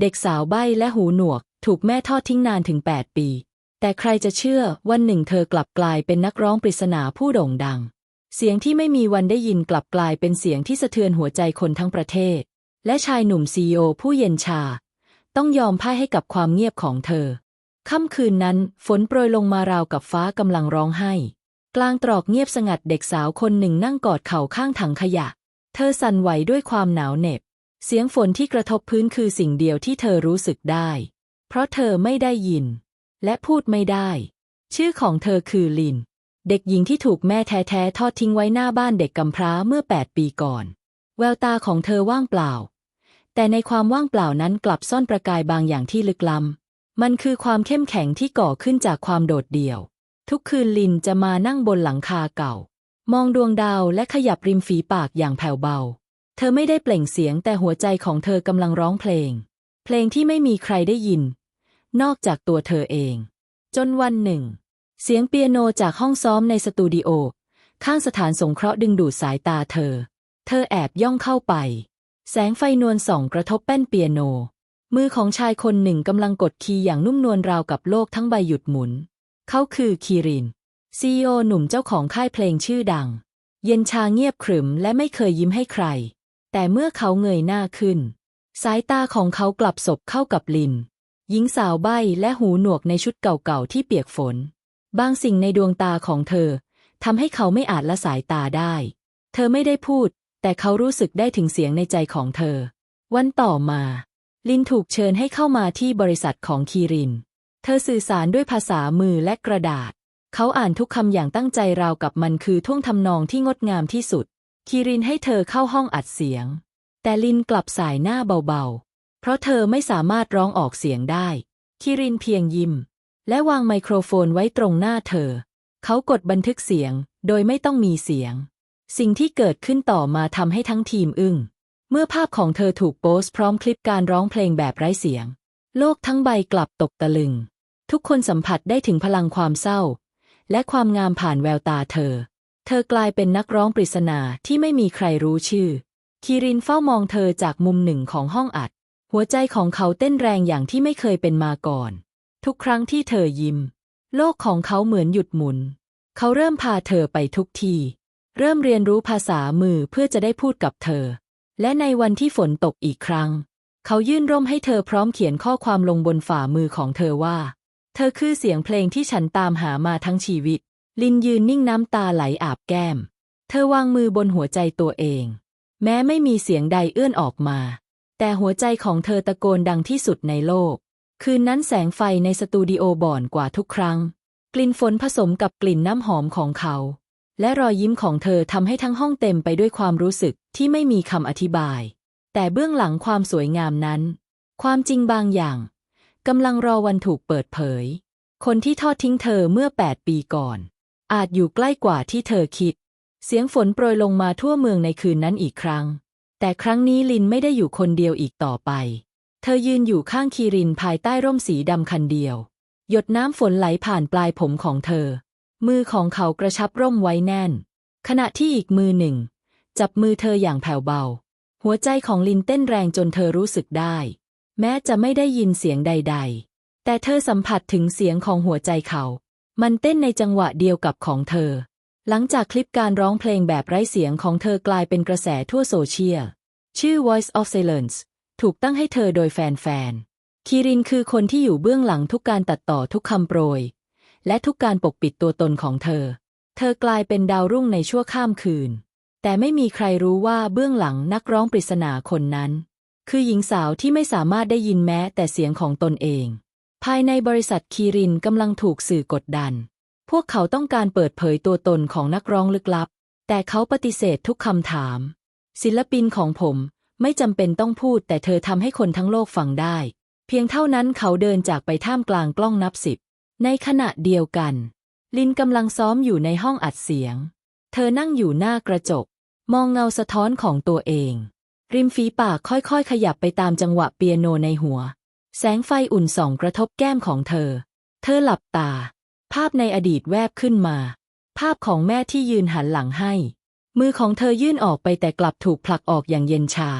เด็กสาวใบ้และหูหนวก ถูกแม่ทอดทิ้งนานถึง 8 ปี แต่ใครจะเชื่อวันหนึ่งเธอกลับกลายเป็นนักร้องปริศนาผู้โด่งดัง เสียงที่ไม่มีวันได้ยินกลับกลายเป็นเสียงที่สะเทือนหัวใจคนทั้งประเทศ และชายหนุ่มซีโอผู้เย็นชา ต้องยอมพ่ายให้กับความเงียบของเธอ ค่ำคืนนั้นฝนโปรยลงมาราวกับฟ้ากำลังร้องไห้ กลางตรอกเงียบสงัดเด็กสาวคนหนึ่งนั่งกอดเข่าข้างถังขยะ เธอสั่นไหวด้วยความหนาวเหน็บ เสียงฝนที่กระทบพื้นคือสิ่งเดียวที่เธอรู้สึกได้ เพราะเธอไม่ได้ยิน และพูดไม่ได้ ชื่อของเธอคือลิน เด็กหญิงที่ถูกแม่แท้ๆทอดทิ้งไว้หน้าบ้านเด็กกำพร้าเมื่อ 8 ปีก่อน แววตาของเธอว่างเปล่า แต่ในความว่างเปล่านั้นกลับซ่อนประกายบางอย่างที่ลึกล้ำ มันคือความเข้มแข็งที่ก่อขึ้นจากความโดดเดี่ยว ทุกคืนลินจะมานั่งบนหลังคาเก่า มองดวงดาวและขยับริมฝีปากอย่างแผ่วเบา เธอไม่ได้เปล่งเสียงแต่หัวใจของเธอกำลังร้องเพลง เพลงที่ไม่มีใครได้ยิน นอกจากตัวเธอเอง จนวันหนึ่ง เสียงเปียโนจากห้องซ้อมในสตูดิโอ ข้างสถานสงเคราะห์ดึงดูดสายตาเธอ เธอแอบย่องเข้าไป แสงไฟนวลส่องกระทบแป้นเปียโน มือของชายคนหนึ่งกำลังกดคีย์อย่างนุ่มนวลราวกับโลกทั้งใบหยุดหมุน เขาคือคีรินซีโอหนุ่มเจ้าของค่ายเพลงชื่อดัง เย็นชาเงียบขรึมและไม่เคยยิ้มให้ใคร แต่เมื่อเขาเงยหน้าขึ้น สายตาของเขากลับสบเข้ากับลิน หญิงสาวใบ้และหูหนวกในชุดเก่าๆที่เปียกฝน บางสิ่งในดวงตาของเธอทำให้เขาไม่อาจละสายตาได้ เธอไม่ได้พูด แต่เขารู้สึกได้ถึงเสียงในใจของเธอ วันต่อมา ลินถูกเชิญให้เข้ามาที่บริษัทของคีริน เธอสื่อสารด้วยภาษามือและกระดาษ เขาอ่านทุกคำอย่างตั้งใจราวกับมันคือท่วงทำนองที่งดงามที่สุด คีรินให้เธอเข้าห้องอัดเสียง แต่ลินกลับสายหน้าเบาๆ เพราะเธอไม่สามารถร้องออกเสียงได้คีรินเพียงยิ้ม และวางไมโครโฟนไว้ตรงหน้าเธอ เขากดบันทึกเสียงโดยไม่ต้องมีเสียง สิ่งที่เกิดขึ้นต่อมาทำให้ทั้งทีมอึ้ง เมื่อภาพของเธอถูกโพสต์พร้อมคลิปการร้องเพลงแบบไร้เสียง โลกทั้งใบกลับตกตะลึง ทุกคนสัมผัสได้ถึงพลังความเศร้า และความงามผ่านแววตาเธอ เธอกลายเป็นนักร้องปริศนาที่ไม่มีใครรู้ชื่อคีรินเฝ้ามองเธอจากมุมหนึ่งของห้องอัด หัวใจของเขาเต้นแรงอย่างที่ไม่เคยเป็นมาก่อน ทุกครั้งที่เธอยิ้ม โลกของเขาเหมือนหยุดหมุน เขาเริ่มพาเธอไปทุกที่เริ่มเรียนรู้ภาษามือเพื่อจะได้พูดกับเธอ และในวันที่ฝนตกอีกครั้ง เขายื่นร่มให้เธอพร้อมเขียนข้อความลงบนฝ่ามือของเธอว่า เธอคือเสียงเพลงที่ฉันตามหามาทั้งชีวิต ลินยืนนิ่งน้ำตาไหลอาบแก้ม เธอวางมือบนหัวใจตัวเอง แม้ไม่มีเสียงใดเอื้อนออกมา แต่หัวใจของเธอตะโกนดังที่สุดในโลก คืนนั้นแสงไฟในสตูดิโอบ่อนกว่าทุกครั้ง กลิ่นฝนผสมกับกลิ่นน้ำหอมของเขา และรอยยิ้มของเธอทำให้ทั้งห้องเต็มไปด้วยความรู้สึกที่ไม่มีคำอธิบาย แต่เบื้องหลังความสวยงามนั้น ความจริงบางอย่างกำลังรอวันถูกเปิดเผย คนที่ทอดทิ้งเธอเมื่อ 8 ปีก่อน อาจอยู่ใกล้กว่าที่เธอคิด เสียงฝนโปรยลงมาทั่วเมืองในคืนนั้นอีกครั้ง แต่ครั้งนี้ลินไม่ได้อยู่คนเดียวอีกต่อไป เธอยืนอยู่ข้างคีรินภายใต้ร่มสีดำคันเดียว หยดน้ำฝนไหลผ่านปลายผมของเธอ มือของเขากระชับร่มไว้แน่น ขณะที่อีกมือหนึ่ง จับมือเธออย่างแผ่วเบา หัวใจของลินเต้นแรงจนเธอรู้สึกได้ แม้จะไม่ได้ยินเสียงใด ๆ แต่เธอสัมผัสถึงเสียงของหัวใจเขา มันเต้นในจังหวะเดียวกับของเธอ หลังจากคลิปการร้องเพลงแบบไร้เสียงของเธอกลายเป็นกระแสทั่วโซเชียล ชื่อ Voice of Silence ถูกตั้งให้เธอโดยแฟนๆคีรินคือคนที่อยู่เบื้องหลังทุกการตัดต่อทุกคำโปรย และทุกการปกปิดตัวตนของเธอ เธอกลายเป็นดาวรุ่งในชั่วข้ามคืน แต่ไม่มีใครรู้ว่าเบื้องหลังนักร้องปริศนาคนนั้น คือหญิงสาวที่ไม่สามารถได้ยินแม้แต่เสียงของตนเอง ภายในบริษัทคีรินกำลังถูกสื่อกดดัน พวกเขาต้องการเปิดเผยตัวตนของนักร้องลึกลับ แต่เขาปฏิเสธทุกคำถาม ศิลปินของผมไม่จำเป็นต้องพูด แต่เธอทำให้คนทั้งโลกฟังได้ เพียงเท่านั้นเขาเดินจากไปท่ามกลางกล้องนับสิบ ในขณะเดียวกัน ลินกำลังซ้อมอยู่ในห้องอัดเสียง เธอนั่งอยู่หน้ากระจก มองเงาสะท้อนของตัวเอง ริมฝีปากค่อยๆ ขยับไปตามจังหวะเปียโนในหัว แสงไฟอุ่นส่องกระทบแก้มของเธอ เธอหลับตา ภาพในอดีตแวบขึ้นมา ภาพของแม่ที่ยืนหันหลังให้ มือของเธอยื่นออกไปแต่กลับถูกผลักออกอย่างเย็นชา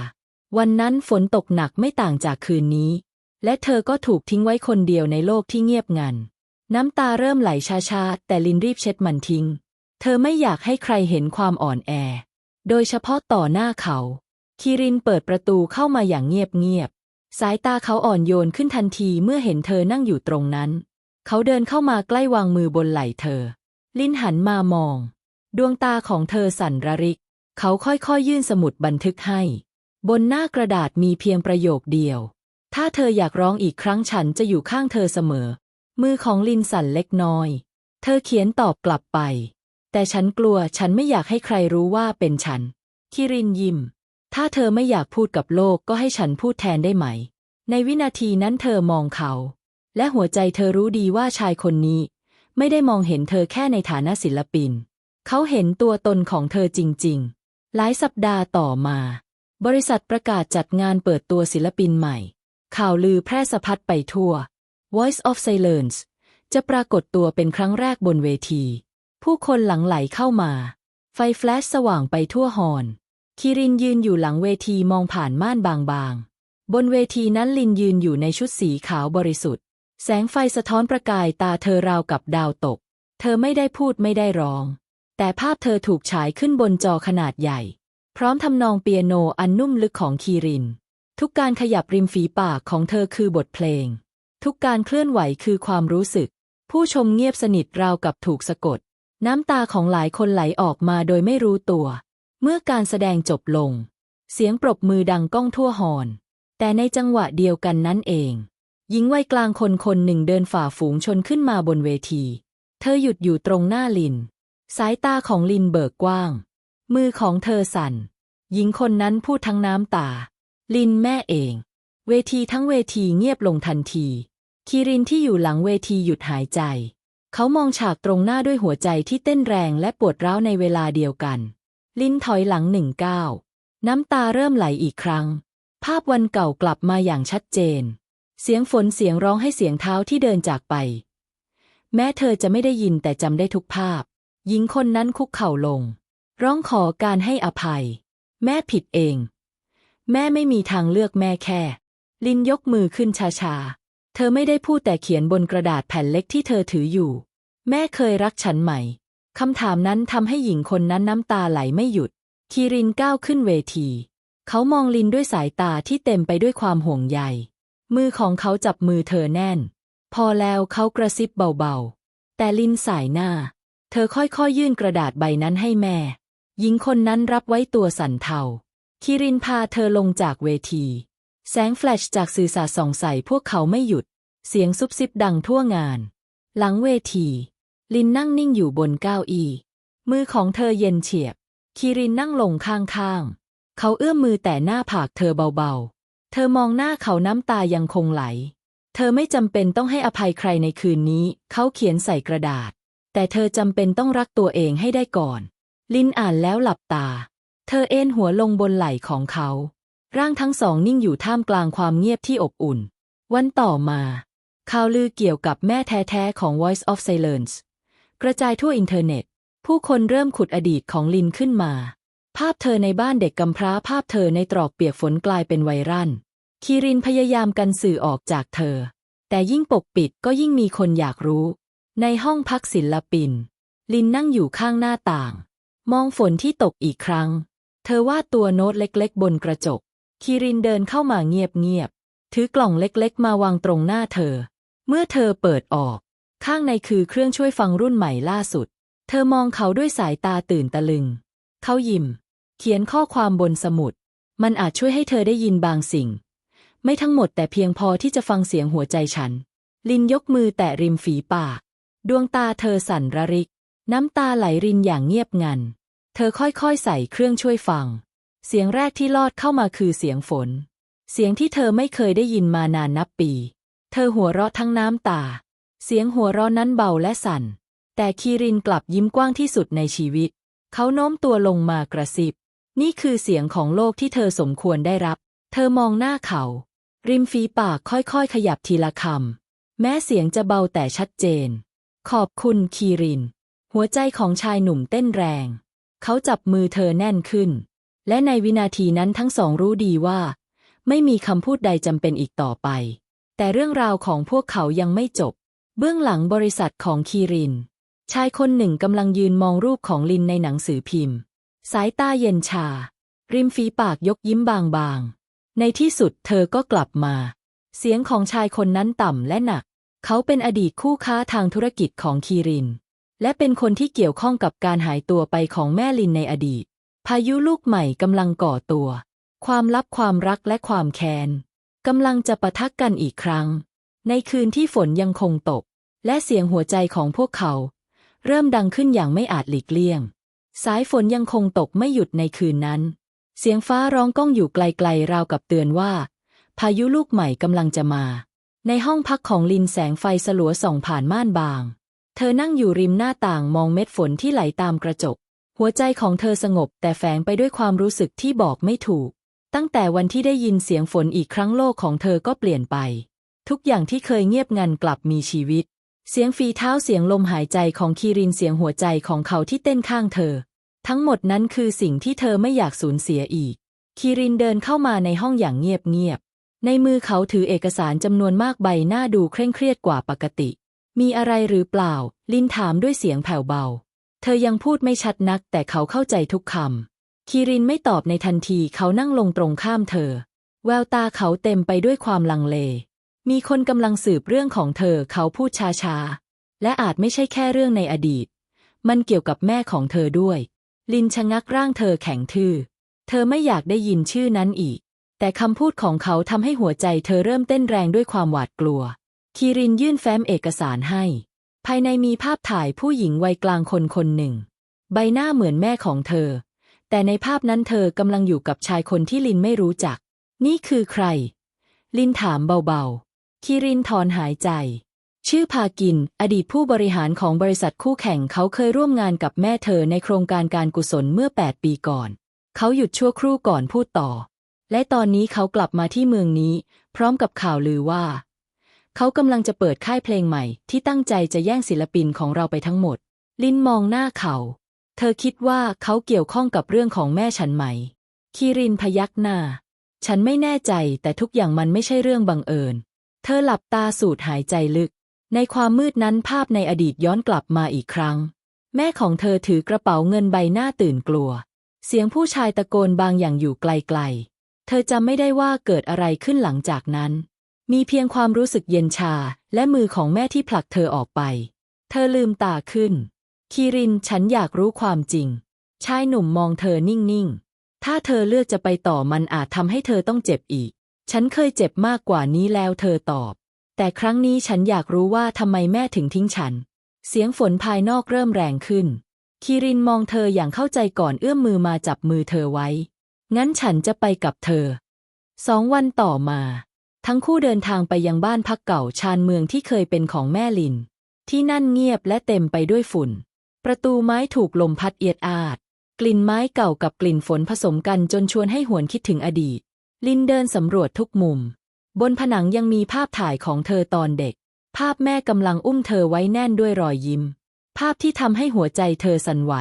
วันนั้นฝนตกหนักไม่ต่างจากคืนนี้ และเธอก็ถูกทิ้งไว้คนเดียวในโลกที่เงียบงัน น้ำตาเริ่มไหลช้าๆ แต่ลินรีบเช็ดมันทิ้ง เธอไม่อยากให้ใครเห็นความอ่อนแอ โดยเฉพาะต่อหน้าเขา คิรินเปิดประตูเข้ามาอย่างเงียบๆ สายตาเขาอ่อนโยนขึ้นทันทีเมื่อเห็นเธอนั่งอยู่ตรงนั้น เขาเดินเข้ามาใกล้วางมือบนไหล่เธอ ลินหันมามอง ดวงตาของเธอสั่นระริก เขาค่อยๆยื่นสมุดบันทึกให้ บนหน้ากระดาษมีเพียงประโยคเดียว ถ้าเธออยากร้องอีกครั้งฉันจะอยู่ข้างเธอเสมอ มือของลินสั่นเล็กน้อย เธอเขียนตอบกลับไป แต่ฉันกลัวฉันไม่อยากให้ใครรู้ว่าเป็นฉัน คิรินยิ้ม ถ้าเธอไม่อยากพูดกับโลกก็ให้ฉันพูดแทนได้ไหม ในวินาทีนั้นเธอมองเขา และหัวใจเธอรู้ดีว่าชายคนนี้ ไม่ได้มองเห็นเธอแค่ในฐานะศิลปิน เขาเห็นตัวตนของเธอจริง ๆ หลายสัปดาห์ต่อมา บริษัทประกาศจัดงานเปิดตัวศิลปินใหม่ ข่าวลือแพร่สะพัดไปทั่ว Voice of Silence จะปรากฏตัวเป็นครั้งแรกบนเวที ผู้คนหลั่งไหลเข้ามา ไฟแฟลชสว่างไปทั่วฮอลล์ คิรินยืนอยู่หลังเวทีมองผ่านม่านบางๆ บนเวทีนั้นลินยืนอยู่ในชุดสีขาวบริสุทธิ์ แสงไฟสะท้อนประกายตาเธอราวกับดาวตก เธอไม่ได้พูดไม่ได้ร้อง แต่ภาพเธอถูกฉายขึ้นบนจอขนาดใหญ่ พร้อมทำนองเปียโนอันนุ่มลึกของคีริน ทุกการขยับริมฝีปากของเธอคือบทเพลง ทุกการเคลื่อนไหวคือความรู้สึก ผู้ชมเงียบสนิทราวกับถูกสะกด น้ำตาของหลายคนไหลออกมาโดยไม่รู้ตัว เมื่อการแสดงจบลง เสียงปรบมือดังก้องทั่วฮอลล์แต่ในจังหวะเดียวกันนั้นเอง หญิงวัยกลางคนคนหนึ่งเดินฝ่าฝูงชนขึ้นมาบนเวที เธอหยุดอยู่ตรงหน้าลิน สายตาของลินเบิกกว้าง มือของเธอสั่น หญิงคนนั้นพูดทั้งน้ำตา ลินแม่เอง เวทีทั้งเวทีเงียบลงทันทีคีรินที่อยู่หลังเวทีหยุดหายใจ เขามองฉากตรงหน้าด้วยหัวใจที่เต้นแรงและปวดร้าวในเวลาเดียวกัน ลินถอยหลังหนึ่งก้าวน้ำตาเริ่มไหลอีกครั้ง ภาพวันเก่ากลับมาอย่างชัดเจน เสียงฝนเสียงร้องให้เสียงเท้าที่เดินจากไป แม้เธอจะไม่ได้ยินแต่จำได้ทุกภาพ หญิงคนนั้นคุกเข่าลง ร้องขอการให้อภัย แม่ผิดเอง แม่ไม่มีทางเลือกแม่แค่ ลินยกมือขึ้นช้าๆ เธอไม่ได้พูดแต่เขียนบนกระดาษแผ่นเล็กที่เธอถืออยู่ แม่เคยรักฉันไหม คำถามนั้นทำให้หญิงคนนั้นน้ำตาไหลไม่หยุด คีรินก้าวขึ้นเวที เขามองลินด้วยสายตาที่เต็มไปด้วยความห่วงใย มือของเขาจับมือเธอแน่น พอแล้วเขากระซิบเบาๆ แต่ลินสายหน้า เธอค่อยๆยื่นกระดาษใบนั้นให้แม่ หญิงคนนั้นรับไว้ตัวสั่นเทาคิรินพาเธอลงจากเวที แสงแฟลชจากสื่อสารส่องใส่พวกเขาไม่หยุด เสียงซุบซิบดังทั่วงาน หลังเวที ลินนั่งนิ่งอยู่บนเก้าอี้ มือของเธอเย็นเฉียบ คิรินนั่งลงข้างๆ เขาเอื้อมมือแต่หน้าผากเธอเบาๆ เธอมองหน้าเขาน้ำตายังคงไหล เธอไม่จำเป็นต้องให้อภัยใครในคืนนี้ เขาเขียนใส่กระดาษ แต่เธอจำเป็นต้องรักตัวเองให้ได้ก่อน ลินอ่านแล้วหลับตา เธอเอนหัวลงบนไหล่ของเขา ร่างทั้งสองนิ่งอยู่ท่ามกลางความเงียบที่อบอุ่น วันต่อมาข่าวลือเกี่ยวกับแม่แท้ๆของ Voice of Silence กระจายทั่วอินเทอร์เน็ต ผู้คนเริ่มขุดอดีตของลินขึ้นมา ภาพเธอในบ้านเด็กกำพร้าภาพเธอในตรอกเปียกฝนกลายเป็นไวรัลคีรินพยายามกันสื่อออกจากเธอ แต่ยิ่งปกปิดก็ยิ่งมีคนอยากรู้ ในห้องพักศิลปิน ลินนั่งอยู่ข้างหน้าต่าง มองฝนที่ตกอีกครั้ง เธอวาดตัวโน้ตเล็กๆ บนกระจกคีรินเดินเข้ามาเงียบๆ ถือกล่องเล็กๆ มาวางตรงหน้าเธอ เมื่อเธอเปิดออก ข้างในคือเครื่องช่วยฟังรุ่นใหม่ล่าสุด เธอมองเขาด้วยสายตาตื่นตะลึง เขายิ้ม เขียนข้อความบนสมุด มันอาจช่วยให้เธอได้ยินบางสิ่ง ไม่ทั้งหมดแต่เพียงพอที่จะฟังเสียงหัวใจฉัน ลินยกมือแตะริมฝีปาก ดวงตาเธอสั่นระริก น้ำตาไหลรินอย่างเงียบงัน เธอค่อยๆใส่เครื่องช่วยฟัง เสียงแรกที่ลอดเข้ามาคือเสียงฝน เสียงที่เธอไม่เคยได้ยินมานานนับปี เธอหัวเราะทั้งน้ำตา เสียงหัวเราะนั้นเบาและสั่น แต่คีรินกลับยิ้มกว้างที่สุดในชีวิต เขาโน้มตัวลงมากระซิบ นี่คือเสียงของโลกที่เธอสมควรได้รับ เธอมองหน้าเขา ริมฝีปากค่อยๆ ขยับทีละคำ แม้เสียงจะเบาแต่ชัดเจน ขอบคุณคีริน หัวใจของชายหนุ่มเต้นแรง เขาจับมือเธอแน่นขึ้น และในวินาทีนั้นทั้งสองรู้ดีว่า ไม่มีคำพูดใดจำเป็นอีกต่อไป แต่เรื่องราวของพวกเขายังไม่จบ เบื้องหลังบริษัทของคีริน ชายคนหนึ่งกำลังยืนมองรูปของลินในหนังสือพิมพ์ สายตาเย็นชา ริมฝีปากยกยิ้มบางๆ ในที่สุดเธอก็กลับมา เสียงของชายคนนั้นต่ำและหนัก เขาเป็นอดีตคู่ค้าทางธุรกิจของคีริน และเป็นคนที่เกี่ยวข้องกับการหายตัวไปของแม่ลินในอดีต พายุลูกใหม่กำลังก่อตัว ความลับความรักและความแค้นกำลังจะปะทะกกันอีกครั้ง ในคืนที่ฝนยังคงตก และเสียงหัวใจของพวกเขา เริ่มดังขึ้นอย่างไม่อาจหลีกเลี่ยง สายฝนยังคงตกไม่หยุดในคืนนั้น เสียงฟ้าร้องก้องอยู่ไกลๆราวกับเตือนว่า พายุลูกใหม่กำลังจะมา ในห้องพักของลินแสงไฟสลัวส่องผ่านม่านบาง เธอนั่งอยู่ริมหน้าต่างมองเม็ดฝนที่ไหลตามกระจก หัวใจของเธอสงบแต่แฝงไปด้วยความรู้สึกที่บอกไม่ถูก ตั้งแต่วันที่ได้ยินเสียงฝนอีกครั้งโลกของเธอก็เปลี่ยนไป ทุกอย่างที่เคยเงียบงันกลับมีชีวิต เสียงฝีเท้าเสียงลมหายใจของคีรินเสียงหัวใจของเขาที่เต้นข้างเธอ ทั้งหมดนั้นคือสิ่งที่เธอไม่อยากสูญเสียอีก คีรินเดินเข้ามาในห้องอย่างเงียบๆในมือเขาถือเอกสารจำนวนมากใบหน้าดูเคร่งเครียดกว่าปกติ มีอะไรหรือเปล่า ลินถามด้วยเสียงแผ่วเบา เธอยังพูดไม่ชัดนัก แต่เขาเข้าใจทุกคำคีรินไม่ตอบในทันทีเขานั่งลงตรงข้ามเธอ แววตาเขาเต็มไปด้วยความลังเล มีคนกำลังสืบเรื่องของเธอเขาพูดช้าๆ และอาจไม่ใช่แค่เรื่องในอดีต มันเกี่ยวกับแม่ของเธอด้วย ลินชะงักร่างเธอแข็งทื่อ เธอไม่อยากได้ยินชื่อนั้นอีก แต่คำพูดของเขาทำให้หัวใจเธอเริ่มเต้นแรงด้วยความหวาดกลัว คีรินยื่นแฟ้มเอกสารให้ ภายในมีภาพถ่ายผู้หญิงวัยกลางคนคนหนึ่ง ใบหน้าเหมือนแม่ของเธอ แต่ในภาพนั้นเธอกำลังอยู่กับชายคนที่ลินไม่รู้จัก นี่คือใคร ลินถามเบาๆ คีรินถอนหายใจ ชื่อพากิน อดีตผู้บริหารของบริษัทคู่แข่งเขาเคยร่วมงานกับแม่เธอในโครงการการกุศลเมื่อ 8 ปีก่อน เขาหยุดชั่วครู่ก่อนพูดต่อ และตอนนี้เขากลับมาที่เมืองนี้ พร้อมกับข่าวลือว่า เขากำลังจะเปิดค่ายเพลงใหม่ ที่ตั้งใจจะแย่งศิลปินของเราไปทั้งหมด ลินมองหน้าเขา เธอคิดว่าเขาเกี่ยวข้องกับเรื่องของแม่ฉันไหมคีรินพยักหน้า ฉันไม่แน่ใจแต่ทุกอย่างมันไม่ใช่เรื่องบังเอิญ เธอหลับตาสูดหายใจลึก ในความมืดนั้นภาพในอดีตย้อนกลับมาอีกครั้ง แม่ของเธอถือกระเป๋าเงินใบหน้าตื่นกลัว เสียงผู้ชายตะโกนบางอย่างอยู่ไกลๆ เธอจำไม่ได้ว่าเกิดอะไรขึ้นหลังจากนั้น มีเพียงความรู้สึกเย็นชาและมือของแม่ที่ผลักเธอออกไป เธอลืมตาขึ้น คีรินฉันอยากรู้ความจริง ชายหนุ่มมองเธอนิ่งๆ ถ้าเธอเลือกจะไปต่อมันอาจทำให้เธอต้องเจ็บอีก ฉันเคยเจ็บมากกว่านี้แล้วเธอตอบ แต่ครั้งนี้ฉันอยากรู้ว่าทำไมแม่ถึงทิ้งฉัน เสียงฝนภายนอกเริ่มแรงขึ้นคีรินมองเธออย่างเข้าใจก่อนเอื้อมมือมาจับมือเธอไว้ งั้นฉันจะไปกับเธอ สองวันต่อมา ทั้งคู่เดินทางไปยังบ้านพักเก่าชานเมืองที่เคยเป็นของแม่ลิน ที่นั่นเงียบและเต็มไปด้วยฝุ่น ประตูไม้ถูกลมพัดเอียดอาด กลิ่นไม้เก่ากับกลิ่นฝนผสมกันจนชวนให้หวนคิดถึงอดีต ลินเดินสำรวจทุกมุม บนผนังยังมีภาพถ่ายของเธอตอนเด็ก ภาพแม่กำลังอุ้มเธอไว้แน่นด้วยรอยยิ้ม ภาพที่ทำให้หัวใจเธอสั่นไหว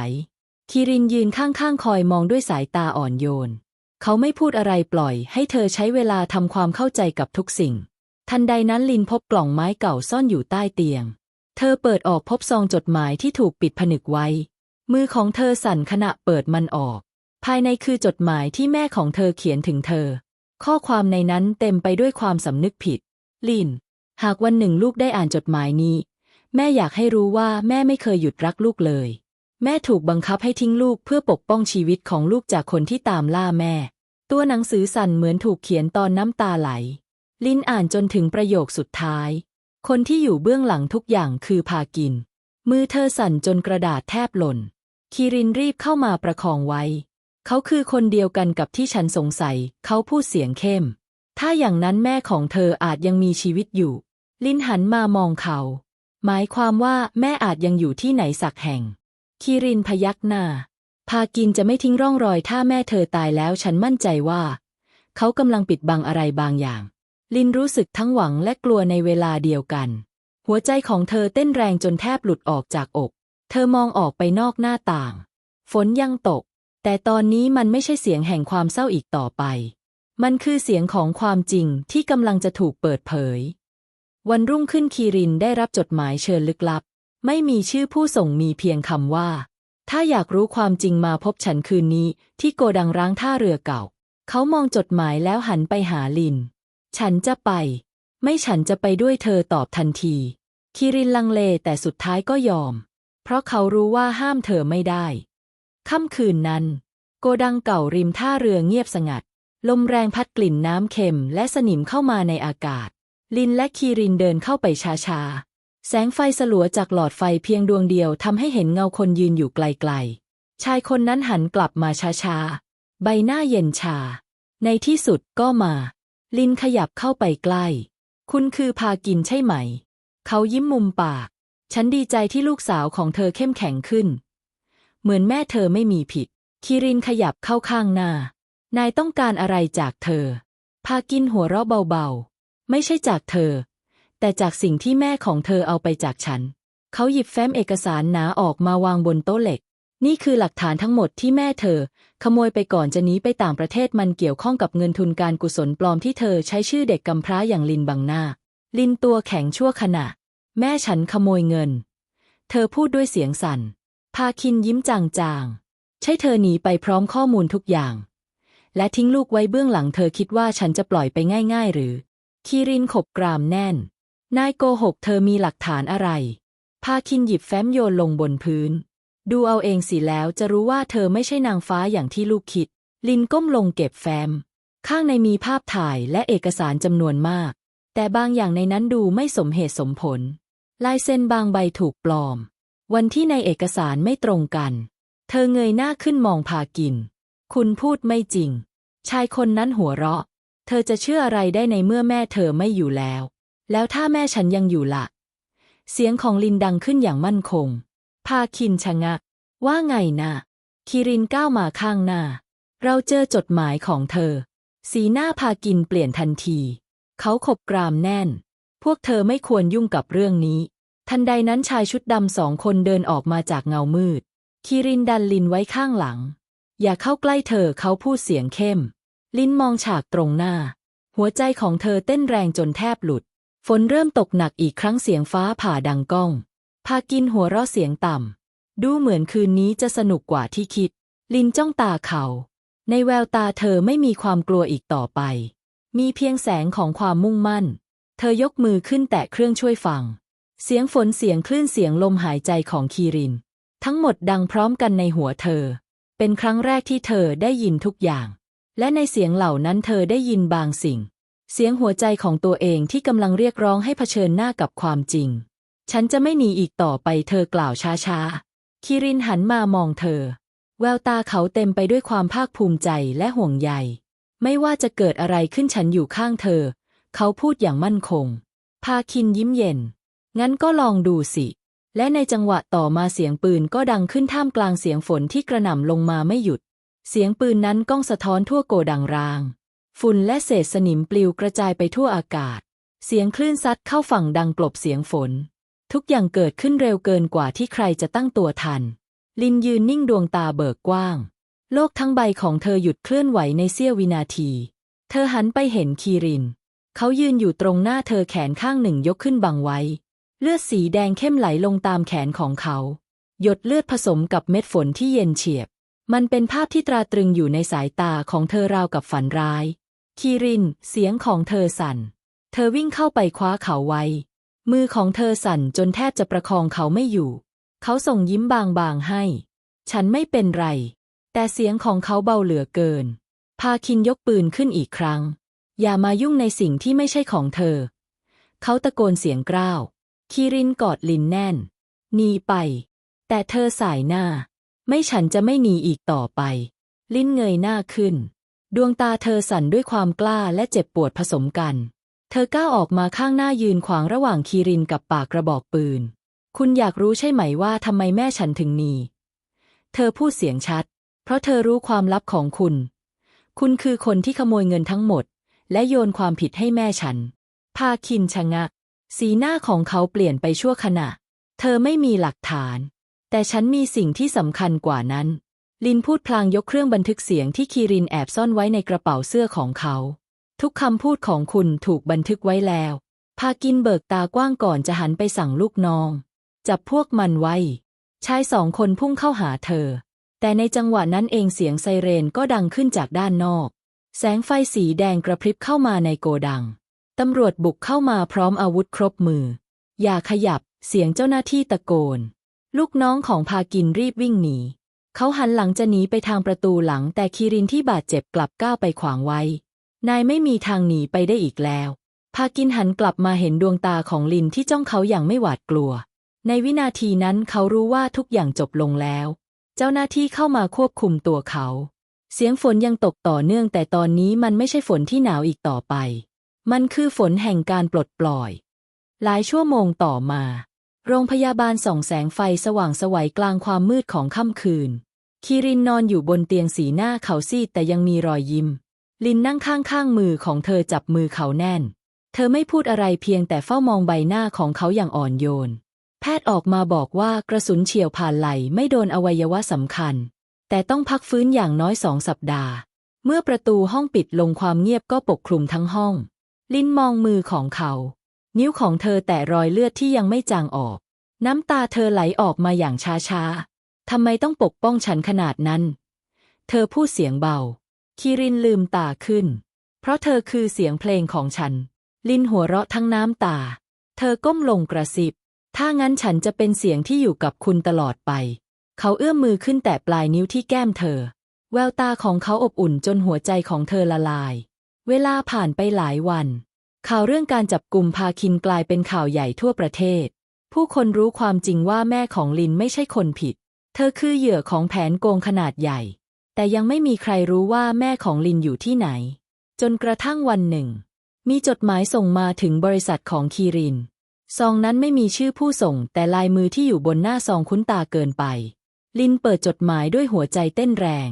คีรินยืนข้างๆ คอยมองด้วยสายตาอ่อนโยน เขาไม่พูดอะไรปล่อย ให้เธอใช้เวลาทำความเข้าใจกับทุกสิ่ง ทันใดนั้นลินพบกล่องไม้เก่าซ่อนอยู่ใต้เตียง เธอเปิดออกพบซองจดหมายที่ถูกปิดผนึกไว้ มือของเธอสั่นขณะเปิดมันออก ภายในคือจดหมายที่แม่ของเธอเขียนถึงเธอ ข้อความในนั้นเต็มไปด้วยความสำนึกผิด ลิน หากวันหนึ่งลูกได้อ่านจดหมายนี้ แม่อยากให้รู้ว่าแม่ไม่เคยหยุดรักลูกเลย แม่ถูกบังคับให้ทิ้งลูกเพื่อปกป้องชีวิตของลูกจากคนที่ตามล่าแม่ ตัวหนังสือสั่นเหมือนถูกเขียนตอนน้ำตาไหล ลินอ่านจนถึงประโยคสุดท้าย คนที่อยู่เบื้องหลังทุกอย่างคือพากิน มือเธอสั่นจนกระดาษแทบหล่น คีรินรีบเข้ามาประคองไว้ เขาคือคนเดียวกันกับที่ฉันสงสัย เขาพูดเสียงเข้ม ถ้าอย่างนั้นแม่ของเธออาจยังมีชีวิตอยู่ ลินหันมามองเขา หมายความว่าแม่อาจยังอยู่ที่ไหนสักแห่งคีรินพยักหน้า พากินจะไม่ทิ้งร่องรอยถ้าแม่เธอตายแล้วฉันมั่นใจว่า เขากำลังปิดบังอะไรบางอย่าง ลินรู้สึกทั้งหวังและกลัวในเวลาเดียวกัน หัวใจของเธอเต้นแรงจนแทบหลุดออกจากอก เธอมองออกไปนอกหน้าต่าง ฝนยังตก แต่ตอนนี้มันไม่ใช่เสียงแห่งความเศร้าอีกต่อไป มันคือเสียงของความจริงที่กำลังจะถูกเปิดเผย วันรุ่งขึ้นคีรินได้รับจดหมายเชิญลึกลับ ไม่มีชื่อผู้ส่งมีเพียงคำว่า ถ้าอยากรู้ความจริงมาพบฉันคืนนี้ ที่โกดังร้างท่าเรือเก่า เขามองจดหมายแล้วหันไปหาลิน ฉันจะไป ไม่ฉันจะไปด้วยเธอตอบทันที คีรินลังเลแต่สุดท้ายก็ยอม เพราะเขารู้ว่าห้ามเธอไม่ได้ ค่ำคืนนั้น โกดังเก่าริมท่าเรือเงียบสงัด ลมแรงพัดกลิ่นน้ำเค็มและสนิมเข้ามาในอากาศ ลินและคีรินเดินเข้าไปช้าๆ แสงไฟสลัวจากหลอดไฟเพียงดวงเดียวทำให้เห็นเงาคนยืนอยู่ไกลๆ ชายคนนั้นหันกลับมาช้าๆ ใบหน้าเย็นชา ในที่สุดก็มา ลินขยับเข้าไปใกล้ คุณคือพากินใช่ไหม เขายิ้มมุมปาก ฉันดีใจที่ลูกสาวของเธอเข้มแข็งขึ้น เหมือนแม่เธอไม่มีผิดคีรินขยับเข้าข้างหน้า นายต้องการอะไรจากเธอ พากินหัวเราะเบาๆ ไม่ใช่จากเธอ แต่จากสิ่งที่แม่ของเธอเอาไปจากฉัน เขาหยิบแฟ้มเอกสารหนาออกมาวางบนโต๊ะเหล็ก นี่คือหลักฐานทั้งหมดที่แม่เธอ ขโมยไปก่อนจะหนีไปต่างประเทศมันเกี่ยวข้องกับเงินทุนการกุศลปลอมที่เธอใช้ชื่อเด็กกำพร้าอย่างลินบังหน้า ลินตัวแข็งชั่วขณะ แม่ฉันขโมยเงิน เธอพูดด้วยเสียงสั่น พาคินยิ้มจางๆ ใช่เธอหนีไปพร้อมข้อมูลทุกอย่าง และทิ้งลูกไว้เบื้องหลังเธอคิดว่าฉันจะปล่อยไปง่าย ๆ หรือ คีรินขบกรามแน่น นายโกหกเธอมีหลักฐานอะไร พาคินหยิบแฟ้มโยนลงบนพื้น ดูเอาเองสิแล้วจะรู้ว่าเธอไม่ใช่นางฟ้าอย่างที่ลูกคิด ลินก้มลงเก็บแฟ้ม ข้างในมีภาพถ่ายและเอกสารจำนวนมาก แต่บางอย่างในนั้นดูไม่สมเหตุสมผล ลายเซ็นบางใบถูกปลอม วันที่ในเอกสารไม่ตรงกัน เธอเงยหน้าขึ้นมองพากิน คุณพูดไม่จริง ชายคนนั้นหัวเราะ เธอจะเชื่ออะไรได้ในเมื่อแม่เธอไม่อยู่แล้ว แล้วถ้าแม่ฉันยังอยู่ละ่ะ เสียงของลินดังขึ้นอย่างมั่นคง พาคินชะงัก ว่าไงนะคิรินก้าวมาข้างหน้า เราเจอจดหมายของเธอ สีหน้าพากินเปลี่ยนทันที เขาขบกรามแน่น พวกเธอไม่ควรยุ่งกับเรื่องนี้ ทันใดนั้นชายชุดดำสองคนเดินออกมาจากเงามืด คิรินดันลินไว้ข้างหลัง อย่าเข้าใกล้เธอเขาพูดเสียงเข้ม ลินมองฉากตรงหน้า หัวใจของเธอเต้นแรงจนแทบหลุด ฝนเริ่มตกหนักอีกครั้งเสียงฟ้าผ่าดังก้อง พากินหัวเราะเสียงต่ำ ดูเหมือนคืนนี้จะสนุกกว่าที่คิด ลินจ้องตาเขา ในแววตาเธอไม่มีความกลัวอีกต่อไป มีเพียงแสงของความมุ่งมั่น เธอยกมือขึ้นแตะเครื่องช่วยฟัง เสียงฝนเสียงคลื่นเสียงลมหายใจของคีริน ทั้งหมดดังพร้อมกันในหัวเธอ เป็นครั้งแรกที่เธอได้ยินทุกอย่าง และในเสียงเหล่านั้นเธอได้ยินบางสิ่ง เสียงหัวใจของตัวเองที่กำลังเรียกร้องให้เผชิญหน้ากับความจริง ฉันจะไม่หนีอีกต่อไปเธอกล่าวช้าๆคิรินหันมามองเธอ แววตาเขาเต็มไปด้วยความภาคภูมิใจและห่วงใยไม่ว่าจะเกิดอะไรขึ้นฉันอยู่ข้างเธอ เขาพูดอย่างมั่นคง พาคินยิ้มเย็น งั้นก็ลองดูสิ และในจังหวะต่อมาเสียงปืนก็ดังขึ้นท่ามกลางเสียงฝนที่กระหน่ำลงมาไม่หยุด เสียงปืนนั้นก้องสะท้อนทั่วโกดังราง ฝุ่นและเศษสนิมปลิวกระจายไปทั่วอากาศ เสียงคลื่นซัดเข้าฝั่งดังกลบเสียงฝน ทุกอย่างเกิดขึ้นเร็วเกินกว่าที่ใครจะตั้งตัวทัน ลินยืนนิ่งดวงตาเบิกกว้าง โลกทั้งใบของเธอหยุดเคลื่อนไหวในเสี้ยววินาที เธอหันไปเห็นคีริน เขายืนอยู่ตรงหน้าเธอแขนข้างหนึ่งยกขึ้นบังไว้ เลือดสีแดงเข้มไหลลงตามแขนของเขา หยดเลือดผสมกับเม็ดฝนที่เย็นเฉียบ มันเป็นภาพที่ตราตรึงอยู่ในสายตาของเธอราวกับฝันร้าย คีริน เสียงของเธอสั่น เธอวิ่งเข้าไปคว้าเขาไว้ มือของเธอสั่นจนแทบจะประคองเขาไม่อยู่ เขาส่งยิ้มบางๆให้ ฉันไม่เป็นไร แต่เสียงของเขาเบาเหลือเกิน พาคินยกปืนขึ้นอีกครั้ง อย่ามายุ่งในสิ่งที่ไม่ใช่ของเธอ เขาตะโกนเสียงกร้าว คีรินกอดลินแน่นหนีไป แต่เธอสายหน้า ไม่ฉันจะไม่หนีอีกต่อไป ลิ้นเงยหน้าขึ้น ดวงตาเธอสั่นด้วยความกล้าและเจ็บปวดผสมกัน เธอก้าวออกมาข้างหน้ายืนขวางระหว่างคีรินกับปากกระบอกปืน คุณอยากรู้ใช่ไหมว่าทำไมแม่ฉันถึงหนี เธอพูดเสียงชัด เพราะเธอรู้ความลับของคุณ คุณคือคนที่ขโมยเงินทั้งหมด และโยนความผิดให้แม่ฉัน พาคินชะงัก สีหน้าของเขาเปลี่ยนไปชั่วขณะ เธอไม่มีหลักฐาน แต่ฉันมีสิ่งที่สำคัญกว่านั้น ลินพูดพลางยกเครื่องบันทึกเสียงที่คีรินแอบซ่อนไว้ในกระเป๋าเสื้อของเขา ทุกคำพูดของคุณถูกบันทึกไว้แล้ว พากินเบิกตากว้างก่อนจะหันไปสั่งลูกน้อง จับพวกมันไว้ ชายสองคนพุ่งเข้าหาเธอ แต่ในจังหวะนั้นเองเสียงไซเรนก็ดังขึ้นจากด้านนอก แสงไฟสีแดงกระพริบเข้ามาในโกดัง ตำรวจบุกเข้ามาพร้อมอาวุธครบมือ อย่าขยับ เสียงเจ้าหน้าที่ตะโกน ลูกน้องของพากินรีบวิ่งหนี เขาหันหลังจะหนีไปทางประตูหลัง แต่คีรินที่บาดเจ็บกลับก้าวไปขวางไว้ นายไม่มีทางหนีไปได้อีกแล้ว พากินหันกลับมาเห็นดวงตาของลินที่จ้องเขาอย่างไม่หวาดกลัว ในวินาทีนั้นเขารู้ว่าทุกอย่างจบลงแล้ว เจ้าหน้าที่เข้ามาควบคุมตัวเขา เสียงฝนยังตกต่อเนื่องแต่ตอนนี้มันไม่ใช่ฝนที่หนาวอีกต่อไป มันคือฝนแห่งการปลดปล่อย หลายชั่วโมงต่อมา โรงพยาบาลส่องแสงไฟสว่างสวัยกลางความมืดของค่ำคืนคีรินนอนอยู่บนเตียงสีหน้าเขาซีดแต่ยังมีรอยยิ้ม ลินนั่งข้างๆมือของเธอจับมือเขาแน่น เธอไม่พูดอะไรเพียงแต่เฝ้ามองใบหน้าของเขาอย่างอ่อนโยน แพทย์ออกมาบอกว่ากระสุนเฉียวผ่านไหลไม่โดนอวัยวะสำคัญ แต่ต้องพักฟื้นอย่างน้อยสองสัปดาห์ เมื่อประตูห้องปิดลงความเงียบก็ปกคลุมทั้งห้อง ลินมองมือของเขา นิ้วของเธอแตะรอยเลือดที่ยังไม่จางออก น้ำตาเธอไหลออกมาอย่างช้าๆทำไมต้องปกป้องฉันขนาดนั้น เธอพูดเสียงเบา คิรินลืมตาขึ้น เพราะเธอคือเสียงเพลงของฉัน ลินหัวเราะทั้งน้ำตา เธอก้มลงกระซิบ ถ้างั้นฉันจะเป็นเสียงที่อยู่กับคุณตลอดไป เขาเอื้อมมือขึ้นแตะปลายนิ้วที่แก้มเธอ แววตาของเขาอบอุ่นจนหัวใจของเธอละลาย เวลาผ่านไปหลายวัน ข่าวเรื่องการจับกลุ่มพาคินกลายเป็นข่าวใหญ่ทั่วประเทศ ผู้คนรู้ความจริงว่าแม่ของลินไม่ใช่คนผิด เธอคือเหยื่อของแผนโกงขนาดใหญ่ แต่ยังไม่มีใครรู้ว่าแม่ของลินอยู่ที่ไหน จนกระทั่งวันหนึ่ง มีจดหมายส่งมาถึงบริษัทของคีริน ซองนั้นไม่มีชื่อผู้ส่ง แต่ลายมือที่อยู่บนหน้าซองคุ้นตาเกินไป ลินเปิดจดหมายด้วยหัวใจเต้นแรง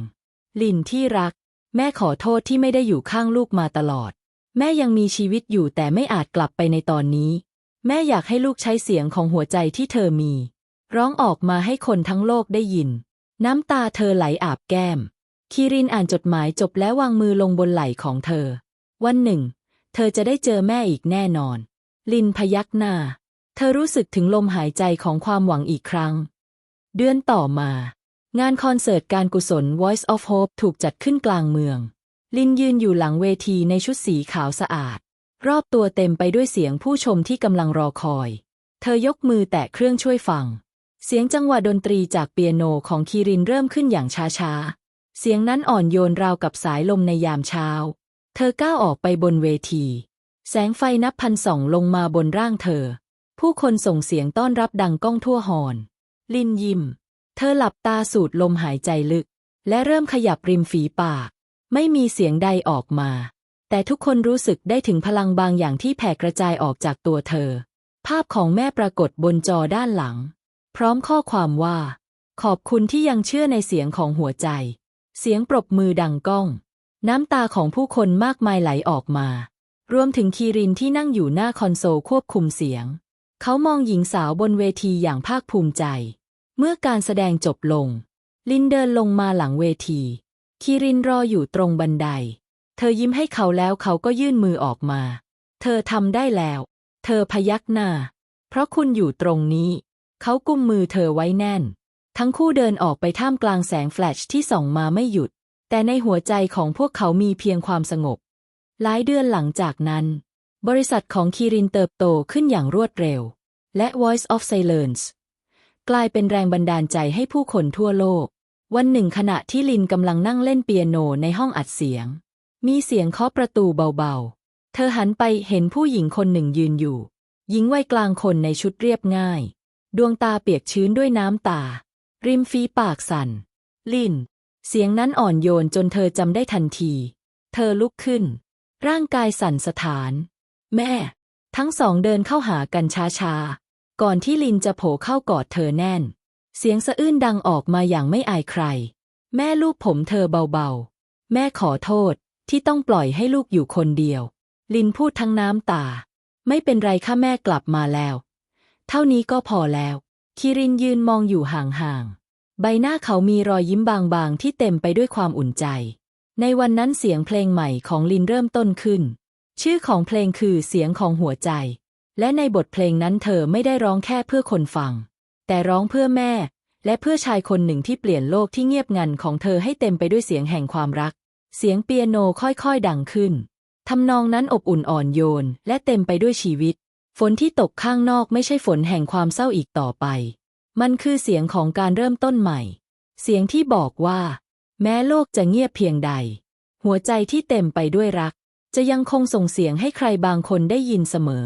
ลินที่รัก แม่ขอโทษที่ไม่ได้อยู่ข้างลูกมาตลอด แม่ยังมีชีวิตอยู่แต่ไม่อาจกลับไปในตอนนี้ แม่อยากให้ลูกใช้เสียงของหัวใจที่เธอมี ร้องออกมาให้คนทั้งโลกได้ยิน น้ำตาเธอไหลอาบแก้ม คีรินอ่านจดหมายจบแล้ววางมือลงบนไหล่ของเธอ วันหนึ่ง เธอจะได้เจอแม่อีกแน่นอน ลินพยักหน้า เธอรู้สึกถึงลมหายใจของความหวังอีกครั้ง เดือนต่อมา งานคอนเสิร์ตการกุศล Voice of Hope ถูกจัดขึ้นกลางเมือง ลินยืนอยู่หลังเวทีในชุดสีขาวสะอาด รอบตัวเต็มไปด้วยเสียงผู้ชมที่กำลังรอคอย เธอยกมือแตะเครื่องช่วยฟัง เสียงจังหวะดนตรีจากเปียโนของคีรินเริ่มขึ้นอย่างช้าๆ เสียงนั้นอ่อนโยนราวกับสายลมในยามเช้า เธอก้าวออกไปบนเวที แสงไฟนับพันส่องลงมาบนร่างเธอ ผู้คนส่งเสียงต้อนรับดังก้องทั่วหอน ลินยิ้ม เธอหลับตาสูดลมหายใจลึก และเริ่มขยับริมฝีปาก ไม่มีเสียงใดออกมา แต่ทุกคนรู้สึกได้ถึงพลังบางอย่างที่แผ่กระจายออกจากตัวเธอ ภาพของแม่ปรากฏบนจอด้านหลัง พร้อมข้อความว่า ขอบคุณที่ยังเชื่อในเสียงของหัวใจ เสียงปรบมือดังก้อง น้ำตาของผู้คนมากมายไหลออกมา รวมถึงคีรินที่นั่งอยู่หน้าคอนโซลควบคุมเสียง เขามองหญิงสาวบนเวทีอย่างภาคภูมิใจ เมื่อการแสดงจบลง ลินเดินลงมาหลังเวทีคีรินรออยู่ตรงบันได เธอยิ้มให้เขาแล้วเขาก็ยื่นมือออกมา เธอทำได้แล้ว เธอพยักหน้า เพราะคุณอยู่ตรงนี้ เขากุมมือเธอไว้แน่น ทั้งคู่เดินออกไปท่ามกลางแสงแฟลชที่ส่องมาไม่หยุด แต่ในหัวใจของพวกเขามีเพียงความสงบ หลายเดือนหลังจากนั้น บริษัทของคีรินเติบโตขึ้นอย่างรวดเร็ว และ Voice of Silence กลายเป็นแรงบันดาลใจให้ผู้คนทั่วโลก วันหนึ่งขณะที่ลินกำลังนั่งเล่นเปียโนในห้องอัดเสียง มีเสียงเคาะประตูเบาๆ เธอหันไปเห็นผู้หญิงคนหนึ่งยืนอยู่ หญิงวัยกลางคนในชุดเรียบง่าย ดวงตาเปียกชื้นด้วยน้ำตา ริมฝีปากสั่น ลิน เสียงนั้นอ่อนโยนจนเธอจำได้ทันที เธอลุกขึ้น ร่างกายสั่นสะท้าน แม่ ทั้งสองเดินเข้าหากันช้าๆ ก่อนที่ลินจะโผล่เข้ากอดเธอแน่น เสียงสะอื้นดังออกมาอย่างไม่อายใคร แม่ลูบผมเธอเบาๆ แม่ขอโทษที่ต้องปล่อยให้ลูกอยู่คนเดียว ลินพูดทั้งน้ำตา ไม่เป็นไรค่ะแม่กลับมาแล้ว เท่านี้ก็พอแล้ว คิรินยืนมองอยู่ห่างๆ ใบหน้าเขามีรอยยิ้มบางๆ ที่เต็มไปด้วยความอุ่นใจ ในวันนั้นเสียงเพลงใหม่ของลินเริ่มต้นขึ้น ชื่อของเพลงคือเสียงของหัวใจ และในบทเพลงนั้นเธอไม่ได้ร้องแค่เพื่อคนฟัง แต่ร้องเพื่อแม่ และเพื่อชายคนหนึ่งที่เปลี่ยนโลกที่เงียบงันของเธอให้เต็มไปด้วยเสียงแห่งความรัก เสียงเปียโนค่อยๆดังขึ้นทำนองนั้นอบอุ่นอ่อนโยน และเต็มไปด้วยชีวิต ฝนที่ตกข้างนอกไม่ใช่ฝนแห่งความเศร้าอีกต่อไป มันคือเสียงของการเริ่มต้นใหม่ เสียงที่บอกว่า แม้โลกจะเงียบเพียงใด หัวใจที่เต็มไปด้วยรัก จะยังคงส่งเสียงให้ใครบางคนได้ยินเสมอ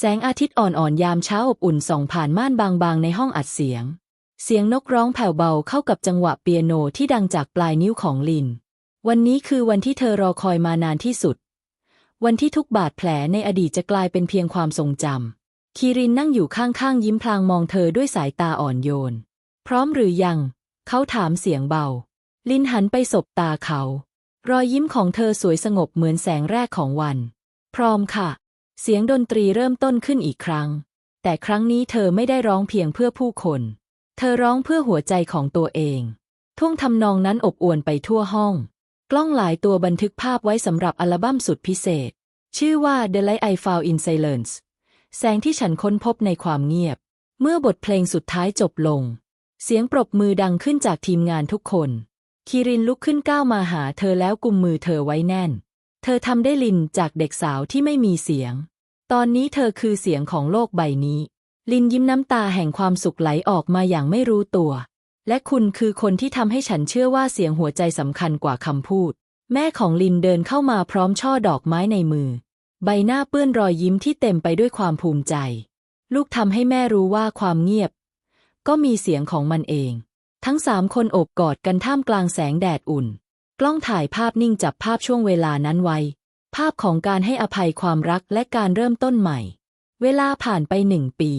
แสงอาทิตย์อ่อนๆยามเช้าอบอุ่นส่องผ่านม่านบางๆ ในห้องอัดเสียง เสียงนกร้องแผ่วเบาเข้ากับจังหวะเปียโนที่ดังจากปลายนิ้วของลิน วันนี้คือวันที่เธอรอคอยมานานที่สุด วันที่ทุกบาดแผลในอดีตจะกลายเป็นเพียงความทรงจำคีรินนั่งอยู่ข้างๆยิ้มพลางมองเธอด้วยสายตาอ่อนโยน พร้อมหรือยัง เขาถามเสียงเบา ลินหันไปสบตาเขา รอยยิ้มของเธอสวยสงบเหมือนแสงแรกของวัน พร้อมค่ะ เสียงดนตรีเริ่มต้นขึ้นอีกครั้ง แต่ครั้งนี้เธอไม่ได้ร้องเพียงเพื่อผู้คน เธอร้องเพื่อหัวใจของตัวเอง ท่วงทำนองนั้นอบอวลไปทั่วห้อง กล้องหลายตัวบันทึกภาพไว้สำหรับอัลบั้มสุดพิเศษ ชื่อว่า The Light I Found in Silence แสงที่ฉันค้นพบในความเงียบ เมื่อบทเพลงสุดท้ายจบลง เสียงปรบมือดังขึ้นจากทีมงานทุกคนคีรินลุกขึ้นก้าวมาหาเธอแล้วกุมมือเธอไว้แน่น เธอทำได้ลินจากเด็กสาวที่ไม่มีเสียง ตอนนี้เธอคือเสียงของโลกใบนี้ ลินยิ้มน้ำตาแห่งความสุขไหลออกมาอย่างไม่รู้ตัว และคุณคือคนที่ทำให้ฉันเชื่อว่าเสียงหัวใจสำคัญกว่าคำพูด แม่ของลินเดินเข้ามาพร้อมช่อดอกไม้ในมือ ใบหน้าเปื้อนรอยยิ้มที่เต็มไปด้วยความภูมิใจ ลูกทำให้แม่รู้ว่าความเงียบ ก็มีเสียงของมันเอง ทั้งสามคนโอบกอดกันท่ามกลางแสงแดดอุ่น กล้องถ่ายภาพนิ่งจับภาพช่วงเวลานั้นไว้ ภาพของการให้อภัยความรักและการเริ่มต้นใหม่ เวลาผ่านไปหนึ่งปี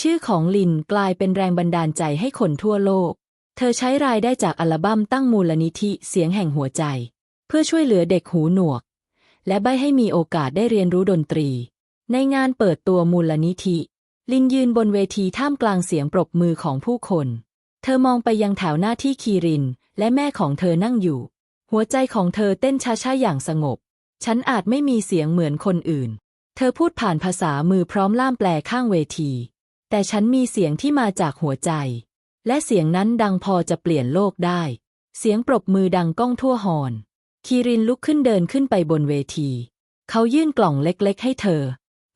ชื่อของลินกลายเป็นแรงบันดาลใจให้คนทั่วโลก เธอใช้รายได้จากอัลบั้มตั้งมูลนิธิเสียงแห่งหัวใจ เพื่อช่วยเหลือเด็กหูหนวก และใบให้มีโอกาสได้เรียนรู้ดนตรี ในงานเปิดตัวมูลนิธิ ลินยืนบนเวทีท่ามกลางเสียงปรบมือของผู้คน เธอมองไปยังแถวหน้าที่คีริน และแม่ของเธอนั่งอยู่ หัวใจของเธอเต้นช้าๆอย่างสงบ ฉันอาจไม่มีเสียงเหมือนคนอื่น เธอพูดผ่านภาษามือพร้อมล่ามแปลข้างเวที แต่ฉันมีเสียงที่มาจากหัวใจ และเสียงนั้นดังพอจะเปลี่ยนโลกได้ เสียงปรบมือดังก้องทั่วฮอน คีรินลุกขึ้นเดินขึ้นไปบนเวที เขายื่นกล่องเล็กๆ ให้เธอ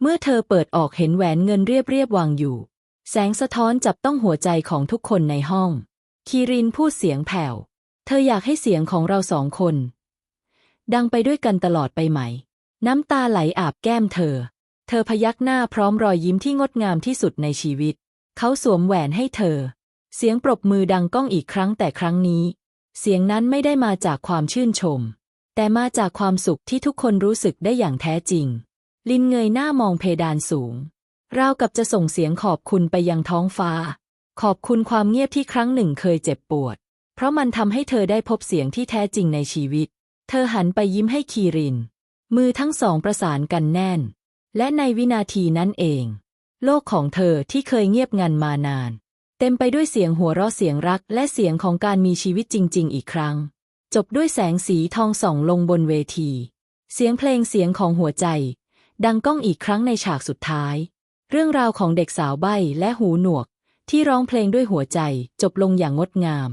เมื่อเธอเปิดออกเห็นแหวนเงินเรียบๆวางอยู่ แสงสะท้อนจับต้องหัวใจของทุกคนในห้อง คีรินพูดเสียงแผ่ว เธออยากให้เสียงของเราสองคน ดังไปด้วยกันตลอดไปไหม น้ำตาไหลอาบแก้มเธอ เธอพยักหน้าพร้อมรอยยิ้มที่งดงามที่สุดในชีวิต เขาสวมแหวนให้เธอ เสียงปรบมือดังก้องอีกครั้งแต่ครั้งนี้ เสียงนั้นไม่ได้มาจากความชื่นชม แต่มาจากความสุขที่ทุกคนรู้สึกได้อย่างแท้จริง ลินเงยหน้ามองเพดานสูงราวกับจะส่งเสียงขอบคุณไปยังท้องฟ้า ขอบคุณความเงียบที่ครั้งหนึ่งเคยเจ็บปวด เพราะมันทำให้เธอได้พบเสียงที่แท้จริงในชีวิต เธอหันไปยิ้มให้คีริน มือทั้งสองประสานกันแน่น และในวินาทีนั้นเอง โลกของเธอที่เคยเงียบงันมานาน เต็มไปด้วยเสียงหัวเราะเสียงรัก และเสียงของการมีชีวิตจริง ๆ อีกครั้ง จบด้วยแสงสีทองส่องลงบนเวที เสียงเพลงเสียงของหัวใจ ดังก้องอีกครั้งในฉากสุดท้าย เรื่องราวของเด็กสาวใบ้และหูหนวก ที่ร้องเพลงด้วยหัวใจ จบลงอย่างงดงาม